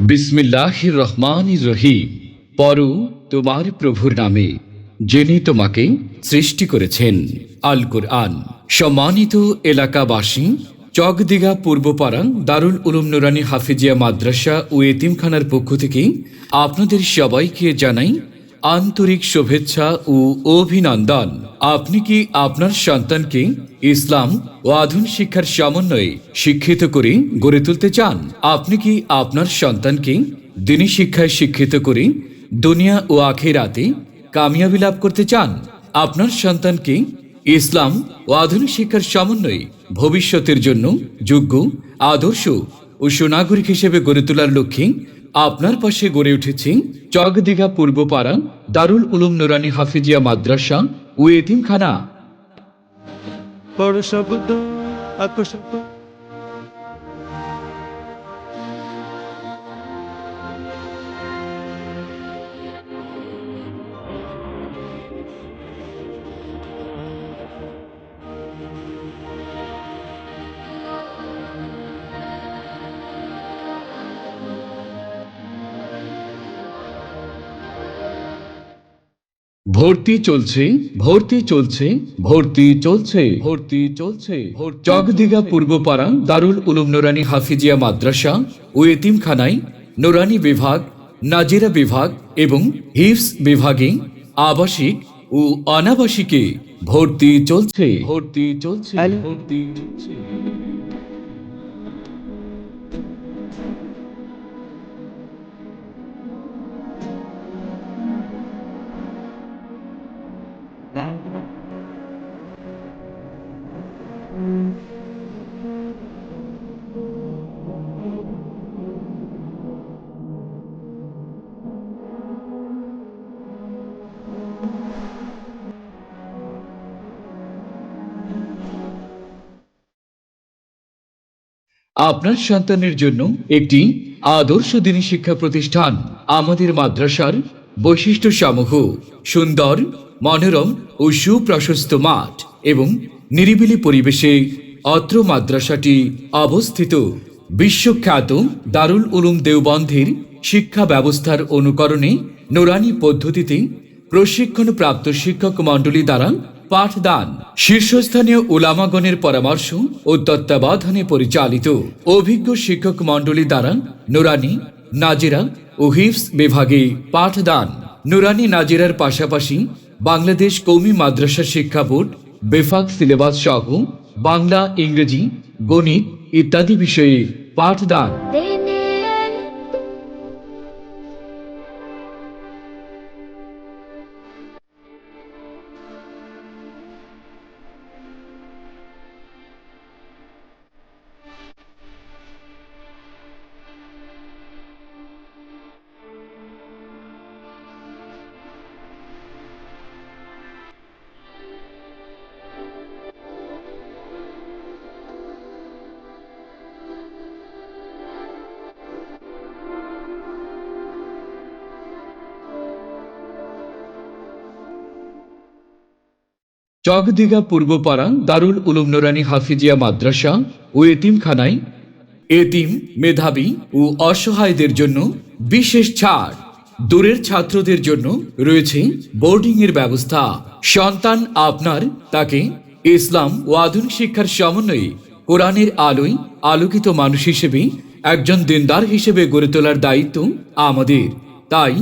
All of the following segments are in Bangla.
বিসমিল্লাহ রহমান রহিম। পর তোমার প্রভুর নামে যিনি তোমাকে সৃষ্টি করেছেন আল কুরআন সম্মানিত এলাকাবাসী, চকদিঘা পূর্বপাড়া দারুল উলুম নুরানি হাফিজিয়া মাদ্রাসা ও এতিমখানার পক্ষ থেকে আপনাদের সবাইকে জানাই আন্তরিক শুভেচ্ছা ও অভিনন্দন। আপনি কি আপনার সন্তানকে ইসলাম ও আধুনিক শিক্ষার সমন্বয়ে শিক্ষিত করে গড়ে তুলতে চান? আপনি কি আপনার সন্তানকে দিনী শিক্ষায় শিক্ষিত করে দুনিয়া ও আখেরাতে কামিয়াবি লাভ করতে চান? আপনার সন্তানকে ইসলাম ও আধুনিক শিক্ষার সমন্বয়ে ভবিষ্যতের জন্য যোগ্য, আদর্শ ও সুনাগরিক হিসেবে গড়ে তোলার লক্ষ্যে আপনার পাশে গড়ে উঠেছে চকদিঘা পূর্বপাড়া দারুল উলুম নুরানি হাফিজিয়া মাদ্রাসা ও এতিমখানা। ভর্তি চলছে ভর্তি চলছে ভর্তি চলছে ভর্তি চলছে চকদিঘা পূর্বপাড়া দারুল উলুম নুরানি হাফিজিয়া মাদ্রাসা ও এতিমখানায় নুরানি বিভাগ নাজিরা বিভাগ এবং হিফস বিভাগে আবাসিক ও অনাবাসিকে ভর্তি চলছে। ভর্তি চলছে ভর্তি চলছে। আপনার সন্তানের জন্য একটি আদর্শ দিনী শিক্ষা প্রতিষ্ঠান আমাদের মাদ্রাসার বৈশিষ্ট্য সমূহ, সুন্দর, মনোরম ও সুপ্রশস্ত মাঠ এবং নিরিবিলি পরিবেশে অত্র মাদ্রাসাটি অবস্থিত। বিশ্বখ্যাত দারুল উলুম দেওবন্ধের শিক্ষা ব্যবস্থার অনুকরণে নোরানি পদ্ধতিতে প্রশিক্ষণপ্রাপ্ত শিক্ষক মণ্ডলী দ্বারা পাঠদান, শীর্ষস্থানীয় উলামাগণের পরামর্শ ও তত্ত্বাবধানে পরিচালিত। অভিজ্ঞ শিক্ষক মণ্ডলী দ্বারা নুরানি, নাজিরা ও হিফস বিভাগে পাঠদান। নুরানি, নাজিরার পাশাপাশি বাংলাদেশ কৌমি মাদ্রাসা শিক্ষা বোর্ড, বেফাক সিলেবাস সহ বাংলা, ইংরেজি, গণিত ইত্যাদি বিষয়ে পাঠদান। চকদিঘা পূর্বপাড়া দারুল উলুম নুরানি হাফিজিয়া মাদ্রাসা ও এতিমখানায় এতিম, মেধাবী ও অসহায়দের জন্য বিশেষ ছাড়। দূরের ছাত্রদের জন্য রয়েছে বোর্ডিং এর ব্যবস্থা। সন্তান আপনার, তাকে ইসলাম ও আধুনিক শিক্ষার সমন্বয়ে কোরআনের আলোয় আলোকিত মানুষ হিসেবে, একজন দিনদার হিসেবে গড়ে তোলার দায়িত্ব আমাদের। তাই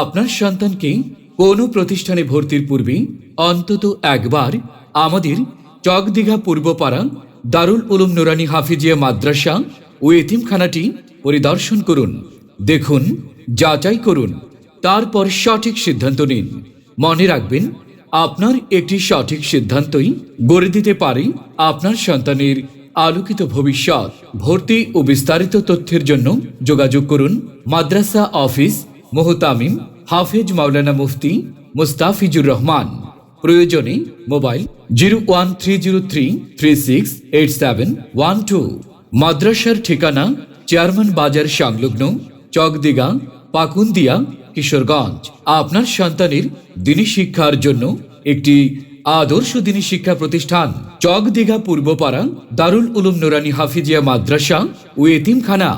আপনার সন্তানকে কোনো প্রতিষ্ঠানে ভর্তির পূর্বে অন্তত একবার আমাদের চকদিঘা পূর্বপাড়া দারুল উলুম নুরানি হাফিজিয়া মাদ্রাসা ও এতিমখানাটি পরিদর্শন করুন, দেখুন, যাচাই করুন, তারপর সঠিক সিদ্ধান্ত নিন। মনে রাখবেন, আপনার একটি সঠিক সিদ্ধান্তই গড়ে দিতে পারে আপনার সন্তানের আলোকিত ভবিষ্যৎ। ভর্তি ও বিস্তারিত তথ্যের জন্য যোগাযোগ করুন মাদ্রাসা অফিস মোহতামিম হাফেজ মাওলানা মুফতি মুস্তাফিজুর রহমান। প্রয়োজনে mobile zero one three zero three three six eight seven one two. মাদ্রাসার ঠিকানা চেয়ারম্যান বাজার সংলগ্ন চকদিঘা পাকুন্দিয়া, কিশোরগঞ্জ। আপনার সন্তানের দিনী শিক্ষার জন্য একটি আদর্শ দিনী শিক্ষা প্রতিষ্ঠান। চকদিঘা পূর্বপাড়া দারুল উলুম নুরানি হাফিজিয়া মাদ্রাসা ও এতিমখানা।